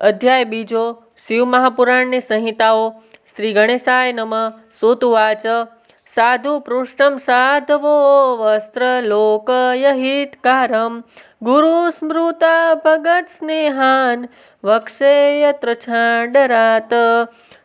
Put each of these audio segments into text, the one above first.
અધ્યાય બીજો, શિવ મહાપુરાણની સંહિતાઓ, શ્રી ગણેશાય નમ, સુતવાચ, સાધુ પૃષ્ઠમ સાધવો વસ્ત્રલોકયહિતકારમ ગુરુ સ્મૃતા ભગત સ્નેહાન, વક્ષે યત્ર છાંડરાત.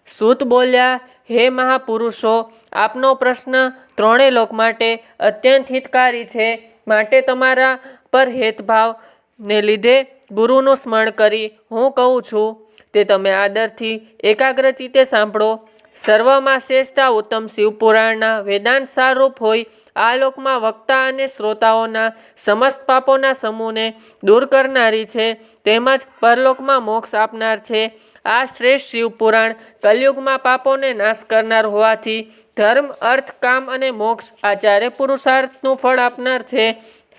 સૂત બોલ્યા, હે મહાપુરુષો, આપનો પ્રશ્ન ત્રણેય લોક માટે અત્યંત હિતકારી છે. માટે તમારા પર હેતભાવને લીધે ગુરુનું સ્મરણ કરી હું કહું છું, તે તમે આદરથી એકાગ્રચિતે સાંભળો. સર્વમાં શ્રેષ્ઠા ઉત્તમ શિવપુરાણના વેદાંત સારરૂપ હોય, આ લોકમાં વક્તા અને શ્રોતાઓના સમસ્ત પાપોના સમૂહને દૂર કરનારી છે, તેમજ પરલોકમાં મોક્ષ આપનાર છે. આ શ્રેષ્ઠ શિવપુરાણ કલયુગમાં પાપોને નાશ કરનાર હોવાથી ધર્મ, અર્થ, કામ અને મોક્ષ આ ચારે પુરુષાર્થનું ફળ આપનાર છે.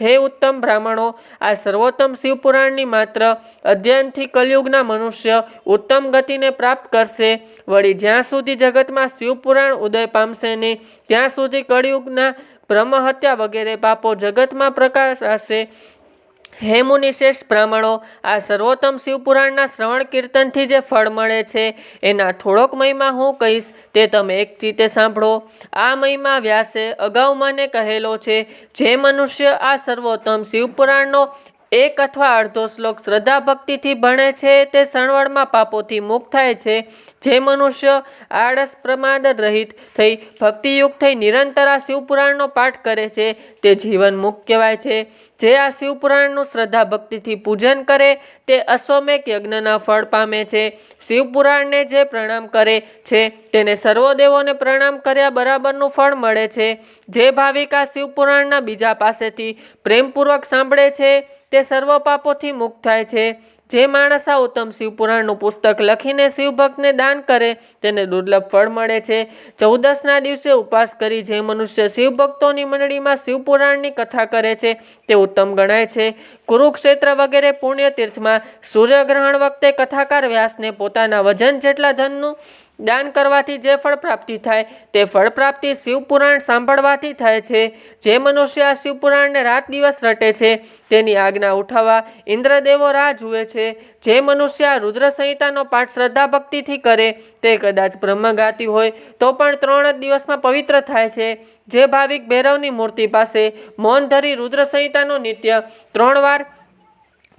હે ઉત્તમ બ્રાહ્મણો, આ સર્વોત્તમ શિવપુરાણની માત્ર અધ્યયનથી કલયુગના મનુષ્ય ઉત્તમ ગતિને પ્રાપ્ત કરશે. વળી જ્યાં સુધી જગતમાં શિવપુરાણ ઉદય પામશે નહીં, ત્યાં સુધી કળિયુગના બ્રહ્મહત્યા વગેરે પાપો જગતમાં પ્રકાશાશે હે મુનિ શ્રેષ્ઠ બ્રાહ્મણો આ સર્વોત્તમ શિવપુરાણના શ્રવણ કીર્તનથી જે ફળ મળે છે, એના થોડોક મહિમા હું કહીશ, તે તમે એક ચિત્તે સાંભળો. આ મહિમા વ્યાસે અગાઉ મને કહેલો છે, જે મનુષ્ય આ સર્વોત્તમ શિવપુરાણનો એક અથવા અડધો શ્લોક શ્રદ્ધા ભક્તિથી ભણે છે, તે સણવળમાં પાપોથી મુક્ત થાય છે. જે મનુષ્ય આળસ પ્રમાદ રહિત થઈ, ભક્તિયુક્ત થઈ નિરંતર આ શિવપુરાણનો પાઠ કરે છે, તે જીવન મુક્ત કહેવાય છે. જે આ શિવપુરાણનું શ્રદ્ધા ભક્તિથી પૂજન કરે, તે અશ્વમેઘ યજ્ઞના ફળ પામે છે. શિવપુરાણને જે પ્રણામ કરે છે, તેને સર્વદેવોને પ્રણામ કર્યા બરાબરનું ફળ મળે છે. જે ભાવિક આ શિવપુરાણના બીજા પાસેથી પ્રેમપૂર્વક સાંભળે છે, તે સર્વ પાપોથી મુક્ત થાય છે. જે માણસ આ ઉત્તમ શિવપુરાણનું પુસ્તક લખીને શિવભક્તને દાન કરે, તેને દુર્લભ ફળ મળે છે. ચૌદસના દિવસે ઉપવાસ કરી જે મનુષ્ય શિવભક્તોની મંડળીમાં શિવપુરાણની કથા કરે છે, તે ઉત્તમ ગણાય છે. કુરુક્ષેત્ર વગેરે પુણ્યતીર્થમાં સૂર્યગ્રહણ વખતે કથાકાર વ્યાસને પોતાના વજન જેટલા ધનનું દાન કરવાથી જે ફળ પ્રાપ્તિ થાય તે ફળ પ્રાપ્તિ શિવપુરાણ સાંભળવાથી થાય છે. જે મનુષ્ય આ શિવપુરાણને રાત દિવસ રટે છે, તેની આજ્ઞા ઉઠાવવા ઇન્દ્રદેવો રાહ જુએ છે. જે મનુષ્ય આ રુદ્ર સંહિતાનો પાઠ શ્રદ્ધા ભક્તિથી કરે, તે કદાચ બ્રહ્મઘાતી હોય, તો પણ ત્રણ જ દિવસમાં પવિત્ર થાય છે. જે ભાવિક ભૈરવની મૂર્તિ પાસે મૌન ધરી રુદ્ર સંહિતાનો નિત્ય ત્રણ વાર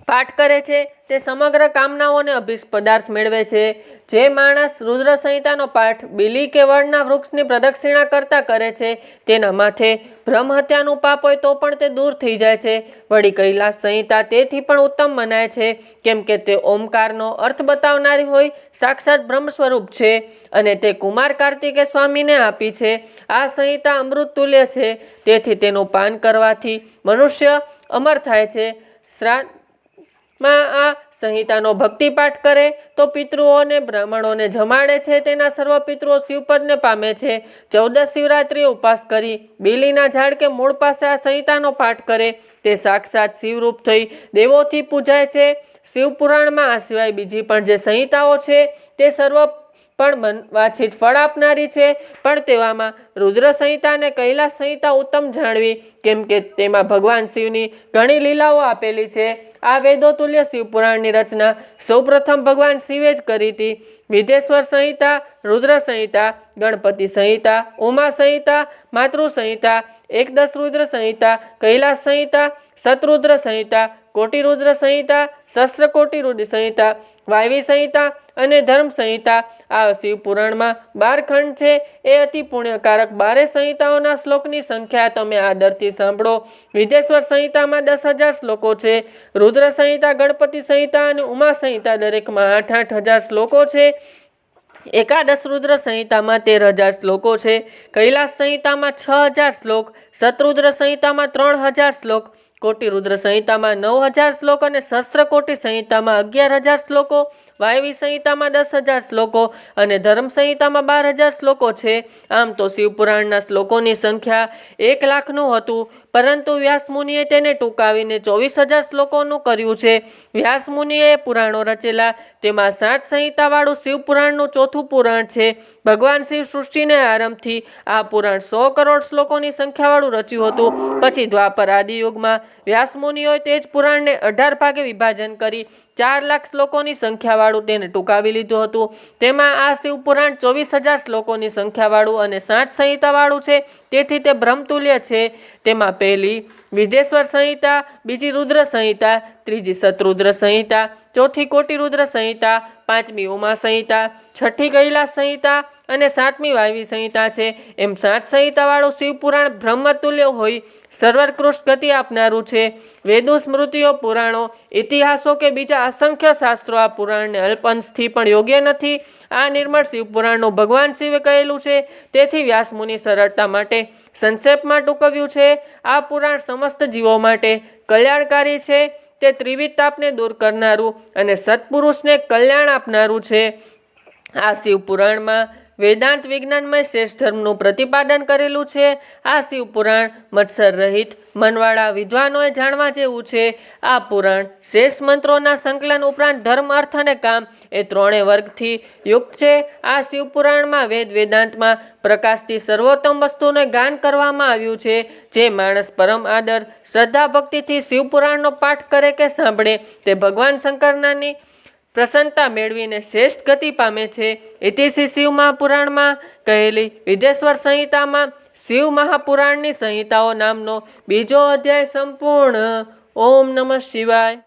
પાઠ કરે છે તે સમગ્ર કામનાઓને અભિષ પદાર્થ મેળવે છે. જે માણસ રુદ્ર સંહિતાનો પાઠ બિલી કે વડના વૃક્ષની પ્રદક્ષિણા કરતા કરે છે, તેના માથે બ્રહ્મહત્યાનું પાપ હોય તો પણ તે દૂર થઈ જાય છે. વળી કૈલાસ સંહિતા તેથી પણ ઉત્તમ મનાય છે, કેમ કે તે ઓમકારનો અર્થ બતાવનારી હોય, સાક્ષાત બ્રહ્મ સ્વરૂપ છે અને તે કુમાર કાર્તિકે સ્વામીને આપી છે. આ સંહિતા અમૃત તુલ્ય છે, તેથી તેનું પાન કરવાથી મનુષ્ય અમર થાય છે. શ્રાદ્ધ માં આ સંહિતાનો ભક્તિપાઠ કરે તો પિતૃઓને બ્રાહ્મણોને જમાડે છે, તેના સર્વ પિતૃઓ શિવપદને પામે છે. ચૌદસ શિવરાત્રિ ઉપવાસ કરી બેલીના ઝાડ કે મૂળ પાસે આ સંહિતાનો પાઠ કરે. તે સાક્ષાત શિવરૂપ થઈ દેવોથી પૂજાય છે. શિવપુરાણમાં આ સિવાય બીજી પણ જે સંહિતાઓ છે, તે સર્વ પણ વાંછિત ફળ આપનારી છે. પણ તેવામાં રુદ્ર સંહિતા અને કૈલાસ સંહિતા ઉત્તમ જાણવી, કેમ કે તેમાં ભગવાન શિવની ઘણી લીલાઓ આપેલી છે. આ વેદોતુલ્ય શિવપુરાણની રચના સૌપ્રથમ ભગવાન શિવે જ કરી હતી. વિધેશ્વર સંહિતા રુદ્ર સંહિતા ગણપતિ સંહિતા ઉમા સંહિતા માતૃ સંહિતા એકદશ રુદ્ર સંહિતા કૈલાસ સંહિતા શતરુદ્ર સંહિતા કોટિરુદ્ર સંહિતા શસ્ત્રકોટિરુદ્ર સંહિતા વાયવી સંહિતા અને ધર્મ સંહિતા આ શિવપુરાણમાં બાર ખંડ છે. એ અતિ પુણ્યકારક બારે સંહિતાઓના શ્લોકની સંખ્યા તમે આદરથી સાંભળો. વિદેશ્વર સંહિતામાં દસ હજાર શ્લોકો છે. રુદ્ર સંહિતા, ગણપતિ સંહિતા અને ઉમા સંહિતા દરેકમાં આઠ આઠ હજાર શ્લોકો છે. એકાદશ રુદ્ર સંહિતામાં તેર હજાર શ્લોકો છે. કૈલાસ સંહિતામાં છ હજાર શ્લોક. શતરુદ્ર સંહિતામાં ત્રણ હજાર શ્લોક. કોટિ રુદ્ર સંહિતામાં નવ હજાર શ્લોક અને શસ્ત્રકોટી સંહિતામાં અગિયાર હજાર શ્લોકો, વાયવી સંહિતામાં દસ હજાર શ્લોકો અને ધર્મ સંહિતામાં બાર હજાર શ્લોકો છે. આમ તો શિવપુરાણના શ્લોકોની સંખ્યા એક લાખનું હતું, પરંતુ વ્યાસમુનિએ તેને ટૂંકાવીને ચોવીસ હજાર શ્લોકોનું કર્યું છે. વ્યાસમુનિએ પુરાણો રચેલા, તેમાં સાત સંહિતાવાળું શિવપુરાણનું ચોથું પુરાણ છે. ભગવાન શિવ સૃષ્ટિને આરંભથી આ પુરાણ સો કરોડ શ્લોકોની સંખ્યાવાળું રચ્યું હતું. પછી દ્વાપર આદિયુગમાં વ્યાસમુનિઓએ તે જ પુરાણને અઢાર ભાગે વિભાજન કરી ચાર લાખ શ્લોકોની સંખ્યાવાળું તેને ટૂંકાવી લીધું હતું. તેમાં આ શિવ પુરાણ ચોવીસ હજાર શ્લોકોની સંખ્યાવાળું અને સાત સંહિતાવાળું છે. તેથી તે ભ્રમતુલ્ય છે. તેમાં પહેલી વિધેશ્વર સંહિતા, બીજી રુદ્ર સંહિતા ત્રીજી શત્રુદ્ર સંહિતા, ચોથી કોટી રુદ્ર સંહિતા, પાંચમી ઉમા સંહિતા, છઠ્ઠી કૈલાસ સંહિતા અને સાતમી વાયવી સંહિતા છે. એમ સાત સંહિતાવાળું શિવપુરાણ બ્રહ્મતુલ્ય હોય સર્વકૃષ્ટ ગતિ આપનારું છે. વેદો સ્મૃતિઓ પુરાણો, ઇતિહાસો કે બીજા અસંખ્ય શાસ્ત્રો આ પુરાણને અલ્પંશથી પણ યોગ્ય નથી. આ નિર્મળ શિવપુરાણનું ભગવાન શિવે કહેલું છે. તેથી વ્યાસમુનિ સરળતા માટે સંક્ષેપમાં ટૂંકવ્યું છે. આ પુરાણ સમસ્ત જીવો માટે કલ્યાણકારી છે. તે ત્રિવિધ તાપને દૂર કરનારું અને સત્પુરુષને કલ્યાણ આપનારું છે. આ શિવ પુરાણમાં વેદાંત વિજ્ઞાનમય શ્રેષ્ઠ ધર્મનું પ્રતિપાદન કરેલું છે. આ શિવ પુરાણ મત્સર રહિત મનવાળા વિદ્વાનોએ જાણવા જેવું છે, આ પુરાણ શ્રેષ્ઠ મંત્રોના સંકલન ઉપરાંત ધર્મ, અર્થ અને કામ એ ત્રણેય વર્ગથી યુક્ત છે. આ શિવપુરાણમાં વેદ વેદાંતમાં પ્રકાશથી સર્વોત્તમ વસ્તુને ગાન કરવામાં આવ્યું છે, જે માણસ પરમ આદર, શ્રદ્ધા ભક્તિથી શિવપુરાણનો પાઠ કરે કે સાંભળે તે ભગવાન શંકરનાની પ્રસન્નતા મેળવીને શ્રેષ્ઠ ગતિ પામે છે. ઇતિશ્રી શિવ મહાપુરાણમાં કહેલી વિદેશ્વર સંહિતામાં શિવ મહાપુરાણની સંહિતાઓ નામનો બીજો અધ્યાય સંપૂર્ણ. ઓમ નમઃ શિવાય.